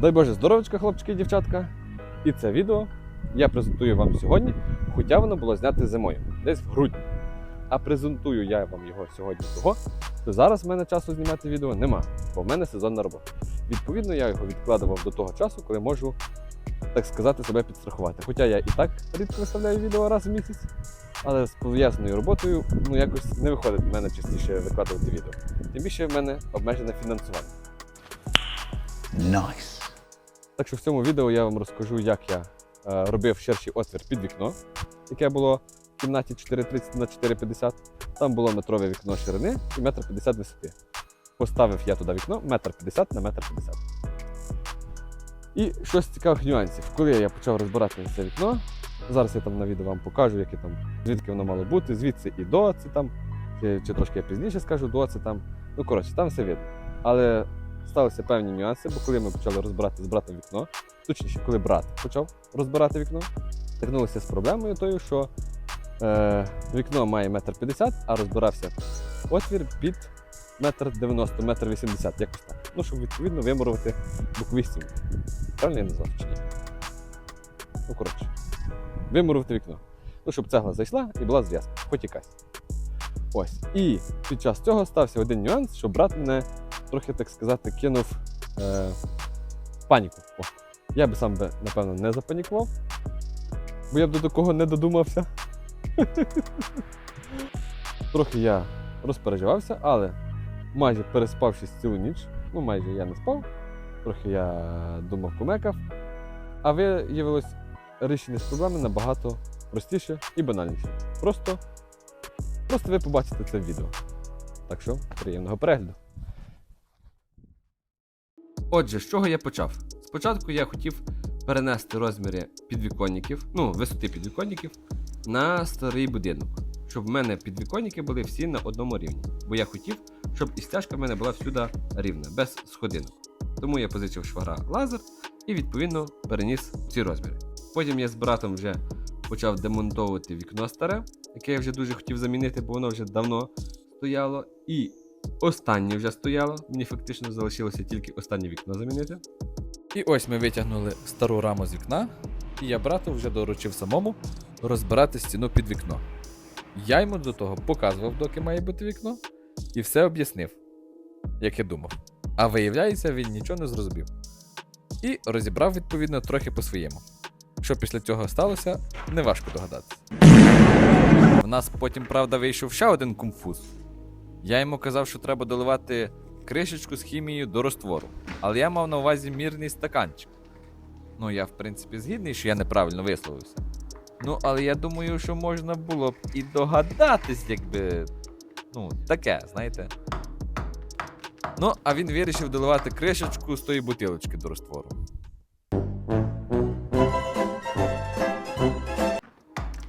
Дай Боже здоров'ячка, хлопчики і дівчатка. І це відео я презентую вам сьогодні, хоча воно було знято зимою, десь в грудні. А презентую я вам його сьогодні того, що зараз в мене часу знімати відео нема, бо в мене сезонна робота. Відповідно, я його відкладував до того часу, коли можу, так сказати, себе підстрахувати. Хоча я і так рідко виставляю відео раз в місяць, але з пов'язаною роботою ну якось не виходить в мене частіше викладувати відео. Тим більше в мене обмежене фінансування. Nice. Так що в цьому відео я вам розкажу, як я е, робив ширший отвір під вікно, яке було в кімнаті 4,30 на 4,50. Там було метрове вікно ширини і метр 50 висоти. Поставив я туди вікно метр 50 на метр 50. І щось цікавих нюансів. Коли я почав розбирати це вікно, зараз я там на відео вам покажу, яке там, звідки воно мало бути, звідси і до це там, чи трошки я пізніше скажу, до це там. Ну коротше, там все видно. Але сталися певні нюанси, бо коли ми почали розбирати з братом вікно, точніше, коли брат почав розбирати вікно, стикнулися з проблемою тою, що е, вікно має метр п'ятдесят, а розбирався отвір під метр дев'яносто, метр вісімдесят, якось так. Ну, щоб відповідно вимурувати бокові стіни. Правильно я назвав чи ні? Ну, коротше, вимурувати вікно. Ну, щоб цегла зайшла і була зв'язка, хоч якась. Ось. І під час цього стався один нюанс, що брат мене трохи, так сказати, кинув е, паніку. О, я би сам би, напевно, не запанікував, бо я б до такого не додумався. Трохи я розпереживався, але майже переспавшись цілу ніч, ну майже я не спав, трохи я думав кумекав, а виявилось рішення з проблеми набагато простіше і банальніше. Просто, просто ви побачите це відео. Так що, приємного перегляду. Отже, з чого я почав? Спочатку я хотів перенести розміри підвіконників, ну, висоти підвіконників на старий будинок, щоб в мене підвіконники були всі на одному рівні. Бо я хотів, щоб і стяжка в мене була всюди рівна, без сходинок. Тому я позичив швагра лазер і відповідно переніс ці розміри. Потім я з братом вже почав демонтовувати вікно старе, яке я вже дуже хотів замінити, бо воно вже давно стояло. І останнє вже стояло. Мені фактично залишилося тільки останнє вікно замінити. І ось ми витягнули стару раму з вікна, і я брату вже доручив самому розбирати стіну під вікно. Я йому до того показував, доки має бути вікно, і все об'яснив, як я думав. А виявляється, він нічого не зрозумів. І розібрав відповідно трохи по-своєму. Що після цього сталося, неважко догадатися. В нас потім, правда, вийшов ще один кумфуз. Я йому казав, що треба доливати кришечку з хімією до роствору. Але я мав на увазі мірний стаканчик. Ну, я, в принципі, згідний, що я неправильно висловився. Ну, але я думаю, що можна було б і догадатись, якби. Ну, таке, знаєте. Ну, а він вирішив доливати кришечку з тої бутилочки до роствору.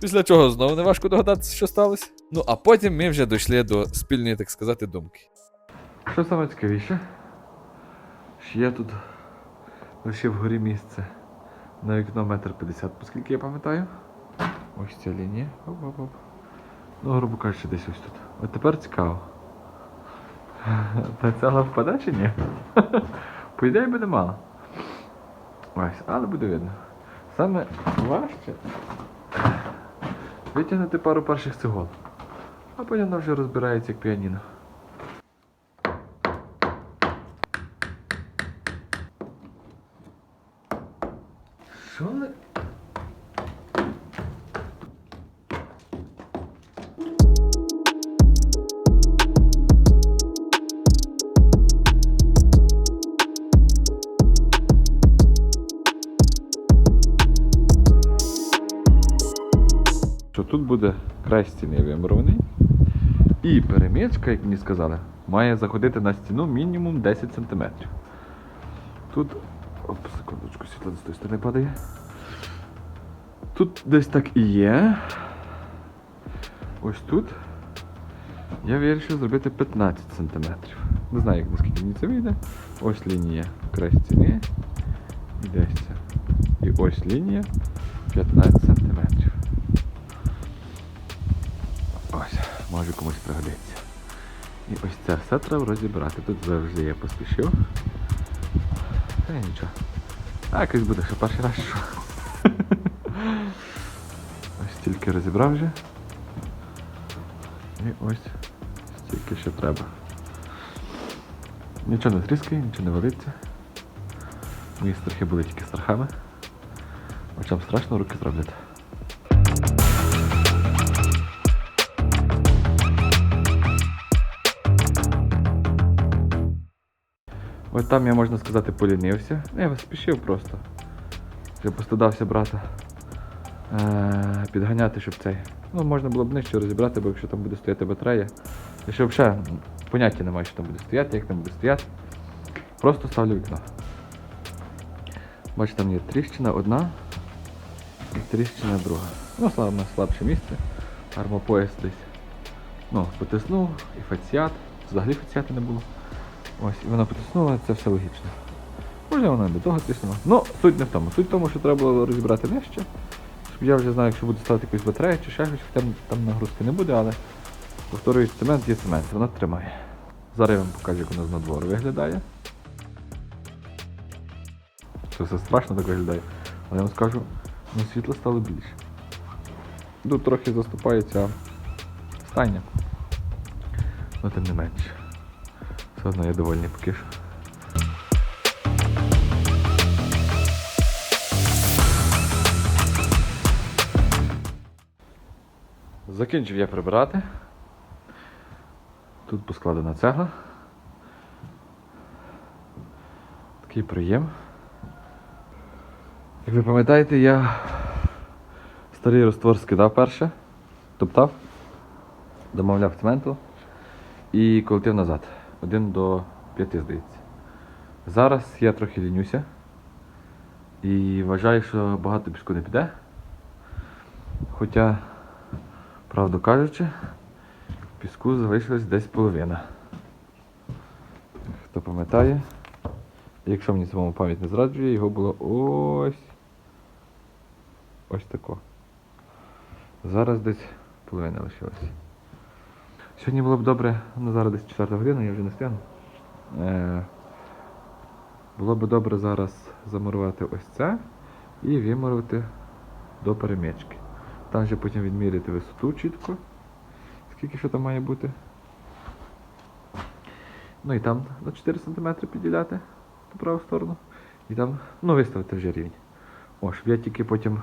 Після чого знову неважко догадатися, що сталося. Ну, а потім ми вже дійшли до спільної, так сказати, думки. Що саме цікавіше? Що я тут лишив вгорі місце на вікно метр п'ятдесят, оскільки я пам'ятаю. Ось ця лінія. Оп-оп-оп. Ну, грубо кажучи, десь ось тут. От тепер цікаво. Та цегла впаде чи ні? По ідеї буде мало. Ось, але буде видно. Саме важче витягнути пару перших цигол, А потім вона вже розбирається як піаніно. Що тут буде край стіни вимурований. І перемічка, як мені сказали, має заходити на стіну мінімум 10 см. Тут. Оп, секундочку, світло з тої сторони падає. Тут десь так і є. Ось тут. Я вирішив зробити 15 см. Не знаю, як наскільки мені це вийде. Ось лінія край стіни. І десь. І ось лінія 15 см. Може комусь пригодиться. І ось це все треба розібрати. Тут завжди я поспішив. Та й нічого. А якось буде, що перший раз що. Ось стільки розібрав вже. І ось стільки ще треба. Нічого не тріскає, нічого не валиться. Мої страхи були тільки страхами. Очам страшно руки зроблять. Ось там я, можна сказати, полінився. Ну, Я спішив просто. Я постадався брата е- підганяти, щоб цей. Ну, можна було б нижче розібрати, бо якщо там буде стояти батарея. Я ще взагалі поняття немає, що там буде стояти, як там буде стояти. Просто ставлю вікно. Бачите, там є тріщина одна і тріщина друга. Ну, саме слабше місце. Армопояс десь. Ну, потиснув, і фаціат. Взагалі фаціата не було. Ось, і вона потиснула, це все логічно. Може вона до того тиснула. Ну, суть не в тому. Суть в тому, що треба було розібрати нижче. Щоб я вже знаю, якщо буду ставити якусь батарею чи ще щось, хоча там нагрузки не буде, але повторюю, цемент є цемент, вона тримає. Зараз я вам покажу, як воно з надвору виглядає. Це все страшно так виглядає. Але я вам скажу, ну світло стало більше. Тут трохи заступається стайня. Ну тим не менше. Все одно я довольний поки що. Закінчив я прибирати. Тут поскладена цегла. Такий приєм. Як ви пам'ятаєте, я старий роствор скидав перше, топтав, домовляв цементу і колотив назад. Один до п'яти, здається. Зараз я трохи лінюся і вважаю, що багато піску не піде. Хоча, правду кажучи, піску залишилось десь половина. Хто пам'ятає, якщо мені самому пам'ять не зраджує, його було ось. Ось тако. Зараз десь половина лишилась. Сьогодні було б добре, ну зараз десь 4 година, я вже не встигну. Е, було б добре зараз замурувати ось це і вимурувати до перемічки. Там вже потім відміряти висоту чітко, скільки що там має бути. Ну і там на 4 см підділяти ту праву сторону. І там, ну, виставити вже рівень. О, я тільки потім,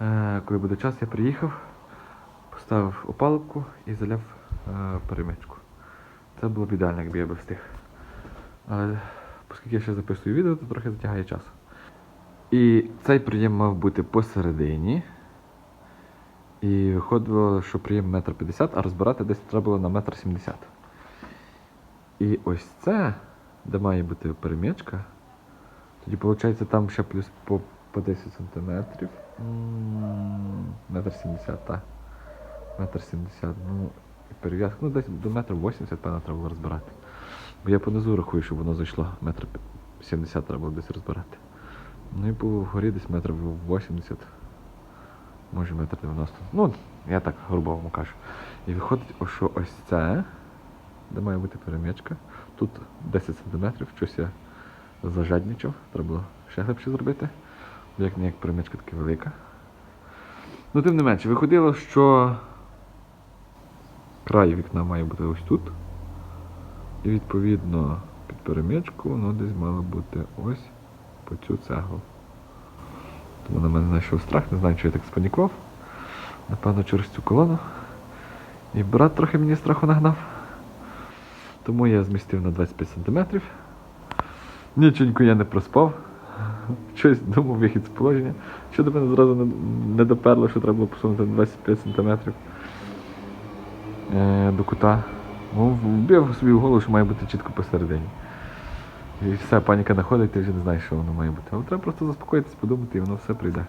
е, коли буде час, я приїхав, поставив опалубку і заляв перемичку. Це було б ідеально, якби я би встиг. Але оскільки я ще записую відео, то трохи затягає час. І цей прийом мав бути посередині. І виходило, що прийом метр п'ятдесят, а розбирати десь треба було на метр сімдесят. І ось це, де має бути перемічка, тоді виходить там ще плюс по, по 10 сантиметрів. Метр сімдесят, так. Метр сімдесят. Ну, перев'язка. Ну, десь до метра 80, певно, треба було розбирати. Бо я понизу рахую, щоб воно зайшло. Метр 70 треба було десь розбирати. Ну і по вгорі десь метр 80. Може метр 90. Ну, я так грубо вам кажу. І виходить, що ось це, де має бути перемічка. Тут 10 см, щось я зажадничав, треба було ще глибше зробити. Як ніяк перемічка така велика. Ну, тим не менше, виходило, що край вікна має бути ось тут. І відповідно під перемічку воно десь мало бути ось по цю цеглу. Тому на мене знайшов страх, не знаю, що я так спанікував. Напевно, через цю колону. І брат трохи мені страху нагнав. Тому я змістив на 25 см. Ніченько я не проспав. Щось думав вихід з положення. Що до мене зразу не, доперло, що треба було посунути на 25 см до кута. Ну, вбив собі в голову, що має бути чітко посередині. І все, паніка находить, ти вже не знаєш, що воно має бути. Але треба просто заспокоїтись, подумати, і воно все прийде.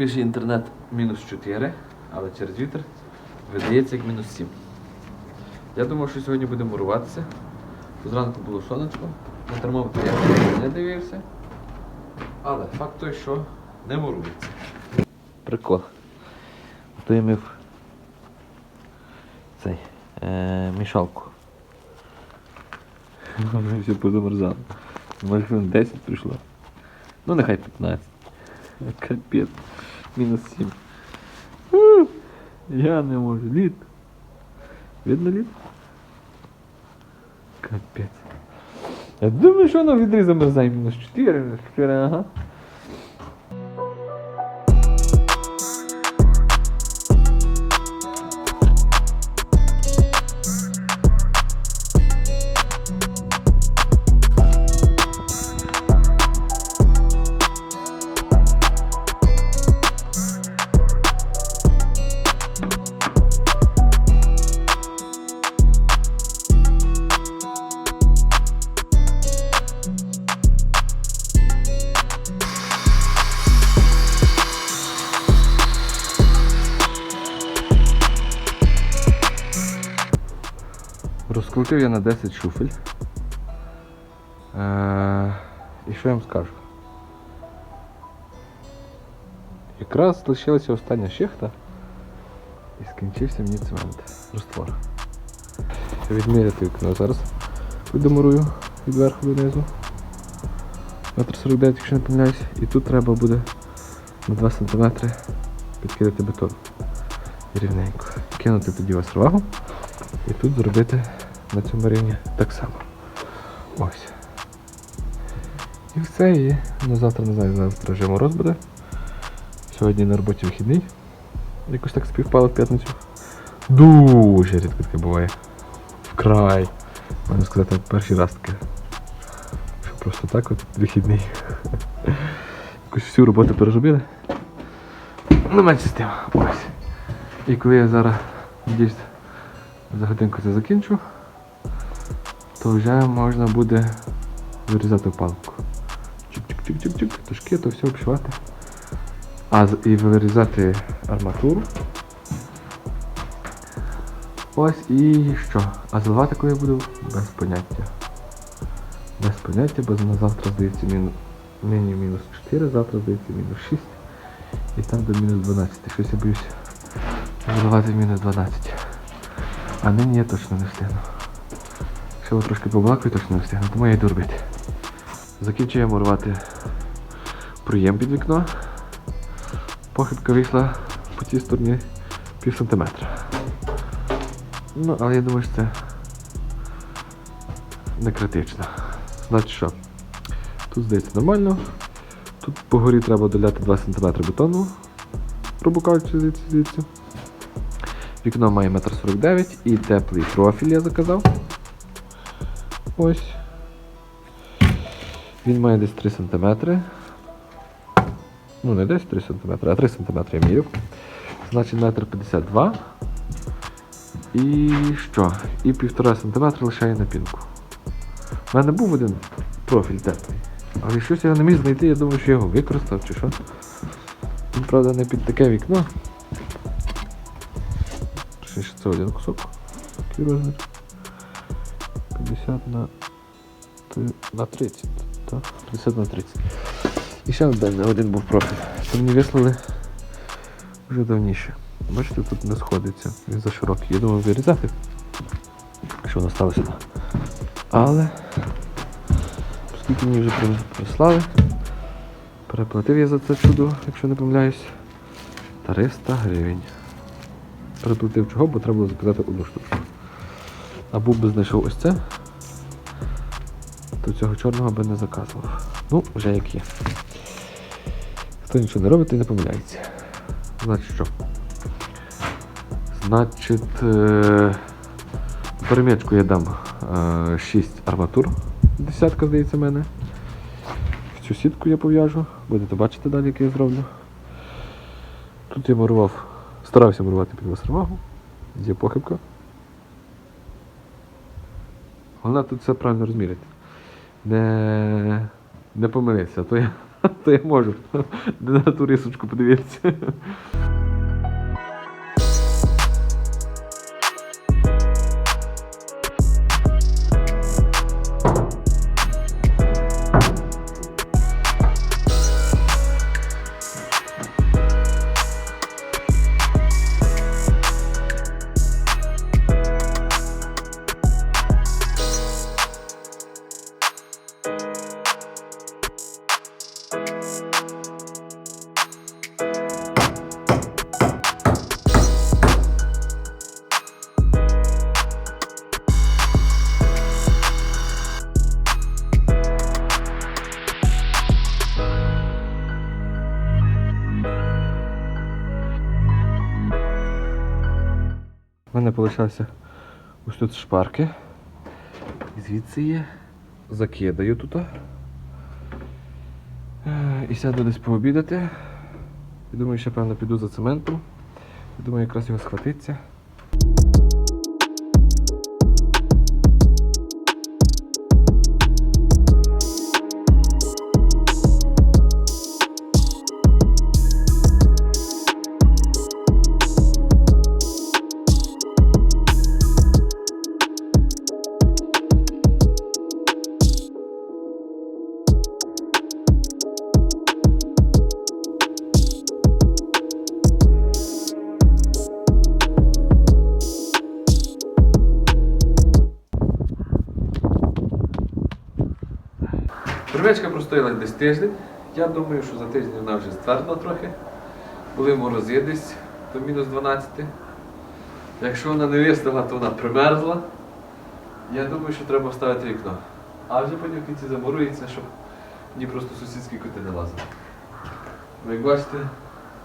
Пише інтернет мінус 4, але через вітер Видається як мінус 7. Я думав, що сьогодні буде муруватися. Зранку було сонечко. На термометр я не дивився. Але факт той, що не мурується. Прикол. Мив цей е, мішалку. Воно все позамерзало. Може хвилин 10 прийшло. Ну нехай 15. Капець. Мінус 7. У, Я не можу. Лід. Видно лід? Капець. Я думаю, що воно відрі замерзає мінус 4, 4, ага. Розкрутив я на 10 шуфель. Е, і що я вам скажу? Якраз лишилася остання шихта і скінчився мені цемент. Роствор. Відміряти вікно зараз. Видомурую від верху донизу. Метр 49, якщо не помиляюсь. І тут треба буде на 2 см підкидати бетон. Рівненько. Кинути тоді вас. І тут зробити на цьому рівні так само. Ось. І все, і ну, завтра не знаю, завтра вже мороз буде. Сьогодні на роботі вихідний. Якось так співпало в п'ятницю. Дуже рідко таке буває. Вкрай. Можна сказати, перший раз таке. Що просто так от вихідний. Якусь всю роботу переробили. Ну, менше з тим. Ось. І коли я зараз надіюсь, за годинку це закінчу, то вже можна буде вирізати палку. Чик-чик-чик-чик-чик, тушки, то все обшивати. А і вирізати арматуру. Ось і що? А заливати коли я буду? Без поняття. Без поняття, бо на завтра здається мінус. Нині мінус 4, завтра здається мінус 6. І там до мінус 12. Щось я боюсь заливати мінус 12. А нині я точно не встигну. Ви трошки побалакаю, точно не встигну, тому я йду робити. Закінчує мурувати проєм під вікно. Похибка вийшла по цій стороні пів сантиметра. Ну, але я думаю, що це не критично. Значить що? Тут здається нормально. Тут по горі треба доляти 2 см бетону, грубо кажучи, звідси. Вікно має 1,49 м і теплий профіль я заказав. Ось. Він має десь 3 см. Ну, не десь 3 см, а 3 см я міряв. Значить 1,52 м. І що? І 1,5 см лишає на пінку. У мене був один профіль теплий. Але щось я не міг знайти, я думаю, що я його використав чи що. Він, правда, не під таке вікно. Ще це один кусок. Такий розмір. 50 на, на 30. Так, 50 на 30. І ще один, один був профіль. Це мені вислали вже давніше. Бачите, тут не сходиться. Він за широкий. Я думав вирізати. Що воно стало сюди. Але оскільки мені вже прислали, переплатив я за це чудо, якщо не помиляюсь, 300 гривень. Переплатив чого, бо треба було заказати одну штучку. А був би знайшов ось це, то цього чорного би не заказував. Ну, вже як є. Хто нічого не робить, той не помиляється. Значить що? Значить, е- перемічку я дам е- 6 арматур. Десятка, здається, мене. В цю сітку я пов'яжу. Будете бачити далі, як я зроблю. Тут я мурував, старався мурувати під вагу. Є похибка. Головне тут все правильно розміряти. Не, не помилився, то я, то я можу. Не на ту рисочку подивитися. Мене залишався ось тут шпарки. І звідси є. Закидаю тут. Е, І сяду десь пообідати. Я думаю, ще певно піду за цементом. Я думаю, якраз його схватиться. Простояла десь тиждень. Я думаю, що за тиждень вона вже ствердла трохи. Були морози десь до мінус 12. Якщо вона не вистигла, то вона примерзла. Я думаю, що треба вставити вікно. А вже потім в кінці замурується, щоб ні просто сусідські коти не лазили. Ви як бачите,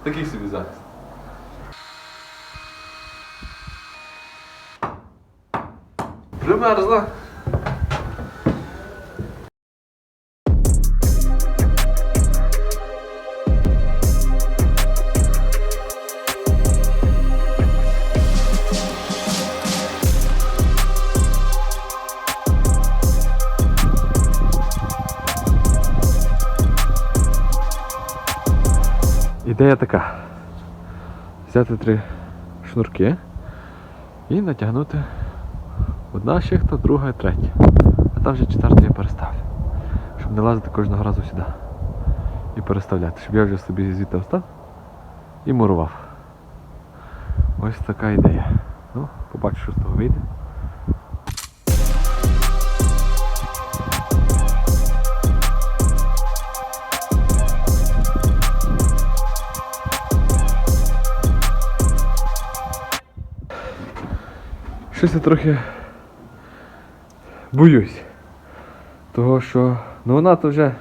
такий собі захист. Примерзла. Взяти три шнурки і натягнути одна шихта, друга третя. А там вже четверту я переставлю. Щоб не лазити кожного разу сюди. І переставляти. Щоб я вже собі звідти встав і мурував. Ось така ідея. Ну, побачу, що з того вийде. Щось я трохи боюсь. Того що ну вона то вже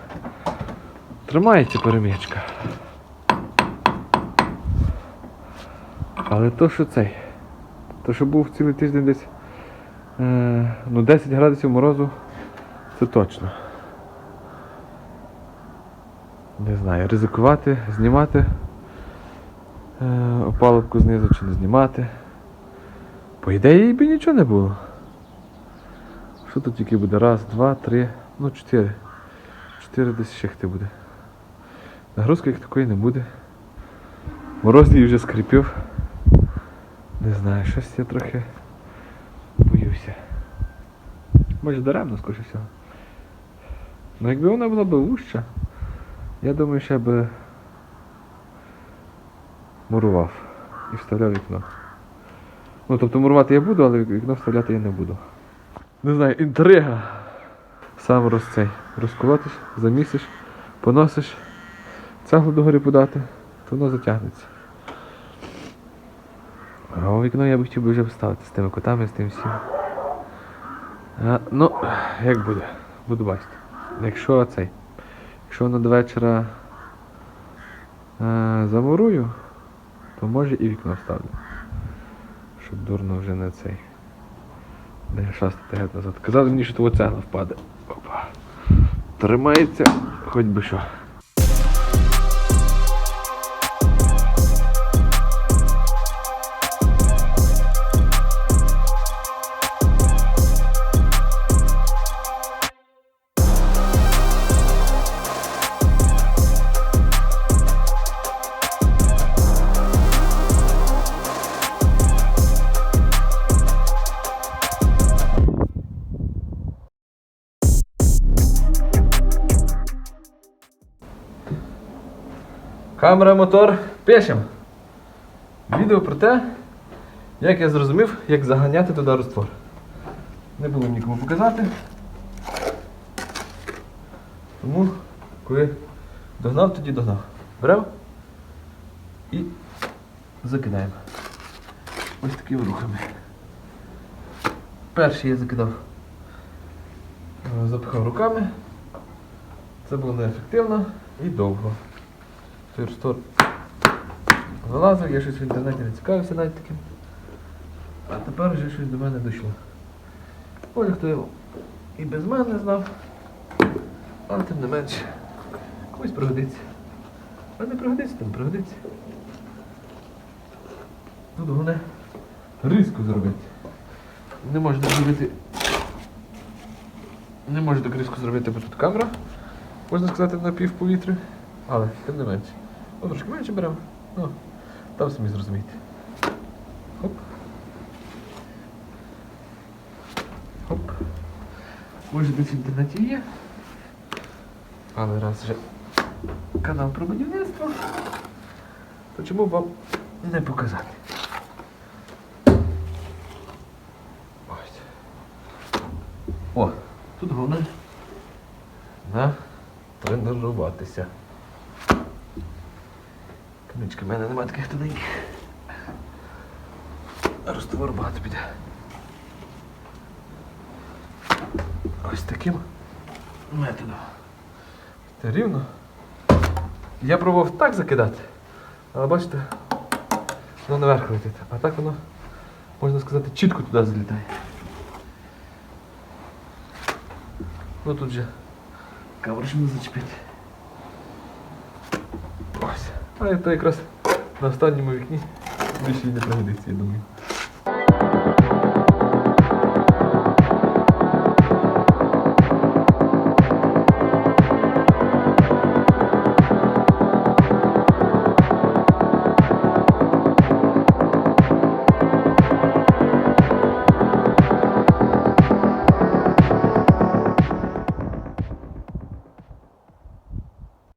тримається перемічка. Але то, що цей, то, що був цілий тиждень десь е, ну 10 градусів морозу, це точно. Не знаю, ризикувати, знімати е, опалубку знизу чи не знімати. По ідеї би нічого не було. Що тут тільки буде? Раз, два, три, ну чотири. Чотири десь шихти буде. Нагрузки як такої не буде. Мороз вже скріпив. Не знаю, щось я трохи боюся. Може даремно, скоріше всього. Ну якби вона була б вуща, я думаю, ще би мурував і вставляв вікно. Ну, тобто мурувати я буду, але вікно вставляти я не буду. Не знаю, інтрига. Сам роз цей. Розколотиш, замісиш, поносиш, цеглу догорі подати, то воно затягнеться. А вікно я би хотів би вже вставити з тими котами, з тим всім. А, ну, як буде, буду бачити. Якщо цей. Якщо воно до вечора е, замурую, то може і вікно вставлю щоб дурно вже не цей. Не шастати геть назад. Казали мені, що того цегла впаде. Опа. Тримається, хоч би що. Камера, мотор, пишем. Відео про те, як я зрозумів, як заганяти туди розтвор. Не було нікому показати. Тому, коли догнав, тоді догнав. Беремо і закидаємо. Ось такими рухами. Перший я закидав. Запихав руками. Це було неефективно і довго. Фірстор вилазив, я щось в інтернеті не цікавився навіть таким. А тепер вже щось до мене дійшло. Може хто його і без мене знав, але тим не менше. Комусь пригодиться. А не пригодиться, не пригодиться. Тут головне різку зробити. Не можу зробити. Не можу так різко зробити, бо тут камера. Можна сказати, на пів повітря. Але тим не менше. Ну, трошки менше беремо. Ну, там самі зрозумієте. Хоп. Хоп. Може десь в інтернеті є. Але раз вже канал про будівництво, то чому б вам не показати? Ось. О, тут головне натренуватися. Книжки в мене немає таких тоненьких. Розтовар багато піде. Ось таким методом. Це рівно. Я пробував так закидати, але бачите, воно наверх летить. А так воно, можна сказати, чітко туди залітає. Ну тут же кавер не зачепити. Ось. А це якраз на останньому вікні більше і не пригодиться, я думаю.